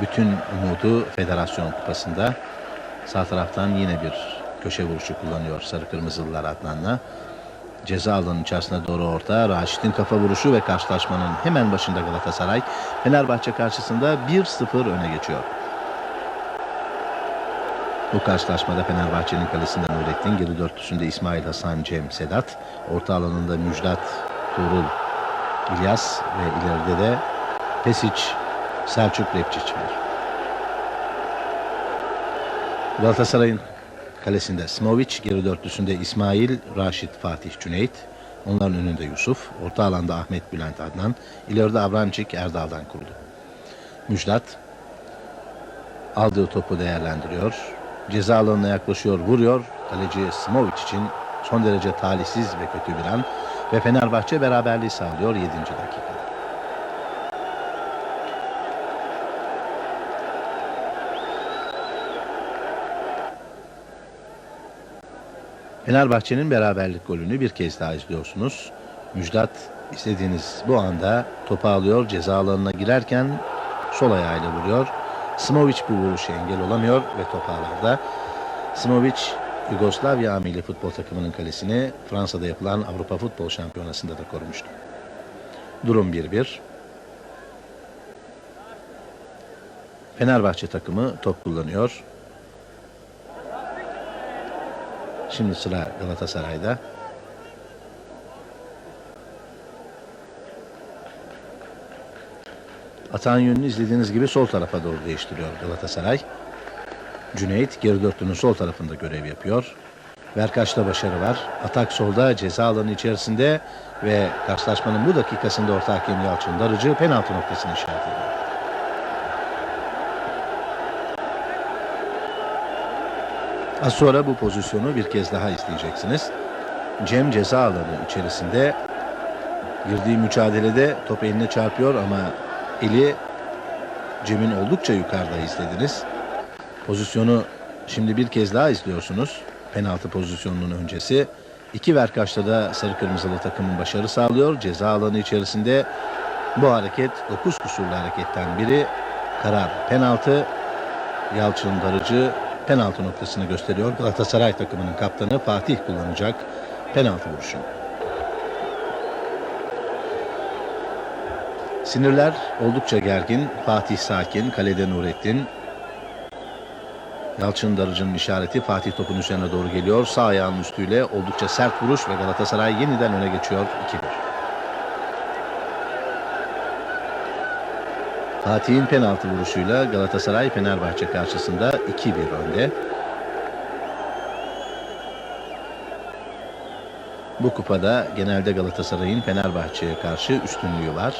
bütün umudu Federasyon Kupası'nda. Sağ taraftan yine bir köşe vuruşu kullanıyor Sarı Kırmızılılar Adnan'la. Ceza alanının içerisine doğru orta. Raşit'in kafa vuruşu ve karşılaşmanın hemen başında Galatasaray. Fenerbahçe karşısında 1-0 öne geçiyor. Bu karşılaşmada Fenerbahçe'nin kalesinde Nurettin, geri dörtlüsünde İsmail Hasan, Cem, Sedat, orta alanında Müjdat, Tuğrul, İlyas ve ileride de Pesic, Selçuk Lepçiç var. Galatasaray'ın kalesinde Smovic, geri dörtlüsünde İsmail, Raşit, Fatih, Cüneyt. Onların önünde Yusuf, orta alanda Ahmet, Bülent, Adnan, ileride Avrancik, Erdal'dan kuruldu. Müjdat aldığı topu değerlendiriyor. Ceza alanına yaklaşıyor, vuruyor. Kaleci Smovic için son derece talihsiz ve kötü bir an. Ve Fenerbahçe beraberliği sağlıyor 7. dakikada. Fenerbahçe'nin beraberlik golünü bir kez daha izliyorsunuz. Müjdat istediğiniz bu anda topu alıyor. Ceza alanına girerken sol ayağıyla vuruyor. Smovic bu vuruşa engel olamıyor ve top ağlarda. Smovic Yugoslavya amili futbol takımının kalesini Fransa'da yapılan Avrupa Futbol Şampiyonası'nda da korumuştu. Durum 1-1. Fenerbahçe takımı top kullanıyor. Şimdi sıra Galatasaray'da. Atağın yönünü izlediğiniz gibi sol tarafa doğru değiştiriyor Galatasaray. Cüneyt geri dörtlünün sol tarafında görev yapıyor. Verkaç'ta başarı var. Atak solda ceza alanı içerisinde ve karşılaşmanın bu dakikasında orta hakem Yalçın Darıcı penaltı noktasını işaret ediyor. Az sonra bu pozisyonu bir kez daha izleyeceksiniz. Cem ceza alanı içerisinde girdiği mücadelede top eline çarpıyor ama eli Cem'in oldukça yukarıda izlediniz. Pozisyonu şimdi bir kez daha izliyorsunuz. Penaltı pozisyonunun öncesi. İki verkaçta da sarı kırmızılı takımın başarı sağlıyor. Ceza alanı içerisinde bu hareket 9 kusurlu hareketten biri. Karar penaltı. Yalçın Darıcı penaltı noktasını gösteriyor. Galatasaray takımının kaptanı Fatih kullanacak penaltı vuruşunu. Sinirler oldukça gergin. Fatih sakin, kalede Nurettin. Yalçın Darıcı'nın işareti Fatih topun üzerine doğru geliyor. Sağ ayağının üstüyle oldukça sert vuruş ve Galatasaray yeniden öne geçiyor 2-1. Fatih'in penaltı vuruşuyla Galatasaray Fenerbahçe karşısında 2-1 önde. Bu kupada genelde Galatasaray'ın Fenerbahçe'ye karşı üstünlüğü var.